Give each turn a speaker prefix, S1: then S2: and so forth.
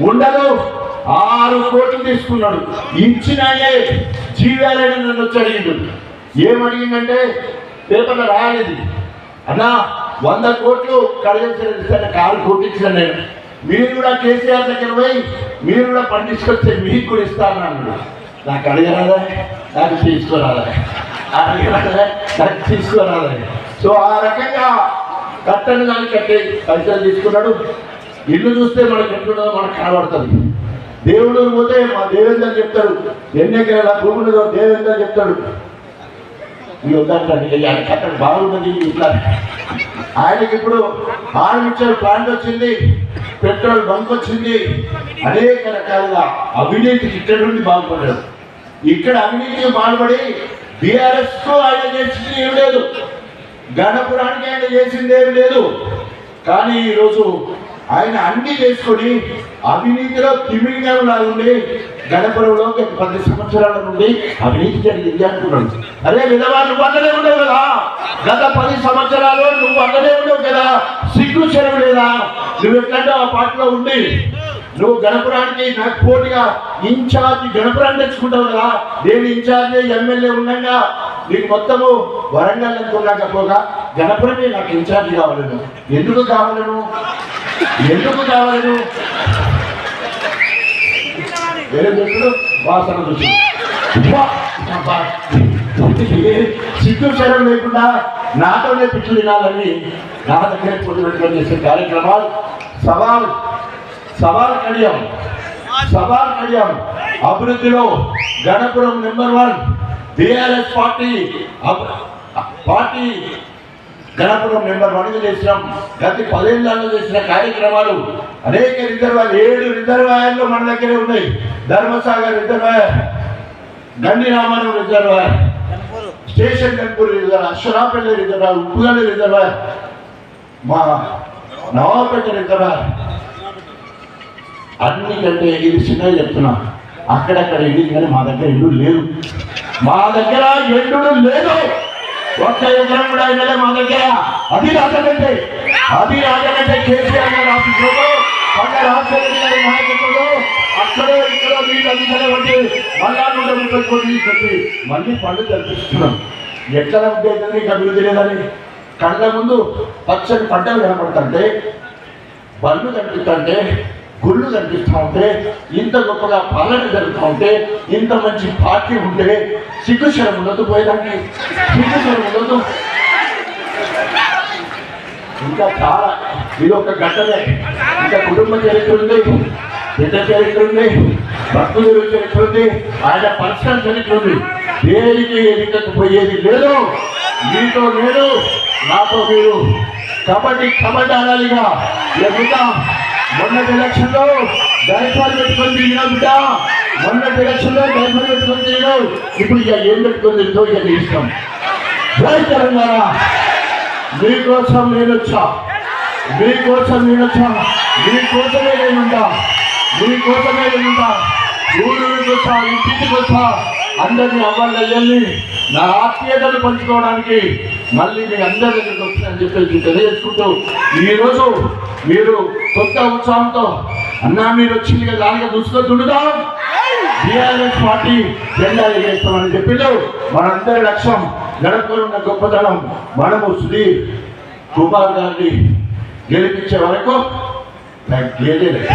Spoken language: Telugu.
S1: ఉండదు. ఆరు కోట్లు తీసుకున్నాడు. ఇచ్చినాయే జీవాలని నన్ను వచ్చి అడిగిండు. ఏమడిగిందంటే పేపర్లో రాయలేదు. అన్నా వంద కోట్లు కడిగించిన ఆరు కోట్లు ఇచ్చాను నేను. మీరు కూడా కేసీఆర్ దగ్గర పోయి మీరు కూడా పండించుకొస్తే మీకు కూడా ఇస్తాను అన్నాడు. నాకు అడగరాదా నాకు తీసుకోరాదా అడగరాదా నాకు తీసుకోరాదా సో ఆ రకంగా కట్టని దాన్ని కట్టి పైసలు తీసుకున్నాడు. ఇల్లు చూస్తే మనకి ఎట్లున్నదో మనకు కనబడుతుంది. దేవుడు పోతే మా దేవేంద్ర చెప్తాడు ఎన్ని ఎకరాల భూమి ఉన్నదో చెప్తాడు. ఈ వద్దంటాడు ఇక ఆయన కట్టడం ఇట్లా. ఆయనకి ఇప్పుడు ఆర్మిచర్ ప్లాంట్ వచ్చింది పెట్రోల్ బంక్ వచ్చింది. అనేక రకాలుగా అవినీతికి ఇక్కడ నుండి బాగుపడ్డాడు. ఇక్కడ అవినీతికి బాగుపడి బీఆర్ఎస్కు ఆయన చేసింది ఏం లేదు. గణపురానికి ఆయన చేసింది ఏం లేదు. కానీ ఈరోజు ఆయన అన్ని చేసుకొని అవినీతిలో తిమింగంలా ఉండి గణపురంలో పది సంవత్సరాల నుండి అవినీతి జరిగింది అంటున్నాడు. అరే విధవా నువ్వు అన్నదే ఉండవు కదా. గత పది సంవత్సరాలు నువ్వు అన్నదే ఉండవు కదా. సిగ్గు చెరువు లేదా? నువ్వు ఎట్లంటే ఆ పార్టీలో ఉండి? నువ్వు గణపురానికి నాకు పోటీగా ఇన్ఛార్జ్ గణపురాన్ని తెచ్చుకుంటావు కదా. నేను ఇన్ఛార్జ్ ఎమ్మెల్యే ఉండగా నీకు మొత్తము వరంగల్ అనుకున్నాకపోగా గణపతి నాకు ఇన్ఛార్జ్ కావాలను. ఎందుకు కావాలను? ఎందుకు కావాలను? వేరే చెప్పుడు వాసన చూసి సిగ్గు శరం లేకుండా నాతోనే పిచ్చి తినాలని నా దగ్గర పొద్దు చేసే కార్యక్రమాలు. సవాల్ సవాల్ కడియం సవాల్ కడియం. అభివృద్ధిలో Ganapuram number one BRS party party Ganapuram number one చేసినాం. గత పదేళ్ళలో చేసిన కార్యక్రమాలు అనేక రిజర్వాయర్ ఏడు రిజర్వాయర్లు మన దగ్గరే ఉన్నాయి. Dharmasagar reservoir Gandi Ramaram reservoir station Ghanpur reservoir Ashwaraopalli reservoir Uppugalli reservoir మా నవాపేట రిజర్వాయర్. అన్నికంటే ఇది చిన్నగా చెప్తున్నా. అక్కడక్కడ ఇల్లు కానీ మా దగ్గర ఇల్లు లేదు. మా దగ్గర ఎండు లేదు. ఒక్క ఎకరం కూడా ఇవ్వలే మా దగ్గర అది రాజమండ్రి. అది రాజమండ్రి కేసీఆర్ గారి ఆఫీసులో కొండ రాజశేఖర గారి నాయకత్వంలో అక్కడో ఇక్కడో నీళ్ళు అందించలే వంటి మళ్ళా నూట ముప్పై కోట్లు పెట్టి మళ్ళీ పనులు కల్పిస్తున్నాం ఎక్కడ ఉంటే ఇంకా అభివృద్ధి లేదని కళ్ళ ముందు పచ్చని పంటలు కనపడుతుంటే బళ్ళు కనిపిస్తుంటే గుళ్ళు కనిపిస్తూ ఉంటే ఇంత గొప్పగా పాలన జరుగుతూ ఉంటే ఇంత మంచి పార్టీ ఉంటే సిగ్గుశరం ఉండదు పోయేదానికి సిగ్గుశరం ఉండదు. ఇంకా చాలా ఇది ఒక ఘట్టమే ఇంకా కుటుంబ చరిత్ర ఉంది పెద్ద చరిత్ర ఉంది భక్తుల చరిత్ర ఉంది ఆయన పర్సనల్ చరిత్ర ఉంది. దేనికి ఎన్నికకు పోయేది లేదు. మీతో నేను నాతో మీరు కబడ్డీ కబడ్డీ ఆడాలిగా లేకుండా మొన్నటి ఎలక్షన్లో డైఫాల్ పెట్టుకొని తిరిగినా బిడ్డ. మొన్నటి ఎలక్షన్లో డైఫాల్ పెట్టుకొని తిరిగినావు. ఇప్పుడు ఇక ఏం పెట్టుకొని తింటో ఇక ఇష్టం. జై తెలంగాణ. మీకోసం నేను వచ్చా మీకోసం నేను వచ్చా మీకోసమే నేను ఉంటా మీకోసమే నేను ఉంటా ఊరు వచ్చా ఇంటికి వచ్చా అందరినీ అవ్వాలి నా ఆత్మీయతను పంచుకోవడానికి మళ్ళీ మీ అందరి దగ్గరికి వచ్చానని చెప్పేసి తెలియజేసుకుంటూ ఈరోజు మీరు కొత్త ఉత్సాహంతో అన్నా మీరు వచ్చింది కదా దానిగా చూసుకొచ్చుండుదాం టిఆర్ఎస్ పార్టీ జెండా ఎగేస్తామని చెప్పిండు మనందరి లక్ష్యం గడపనున్న గొప్పతనం మనము సుధీర్ కుమార్ గారిని గెలిపించే వరకు నాకు గేదే లేదు.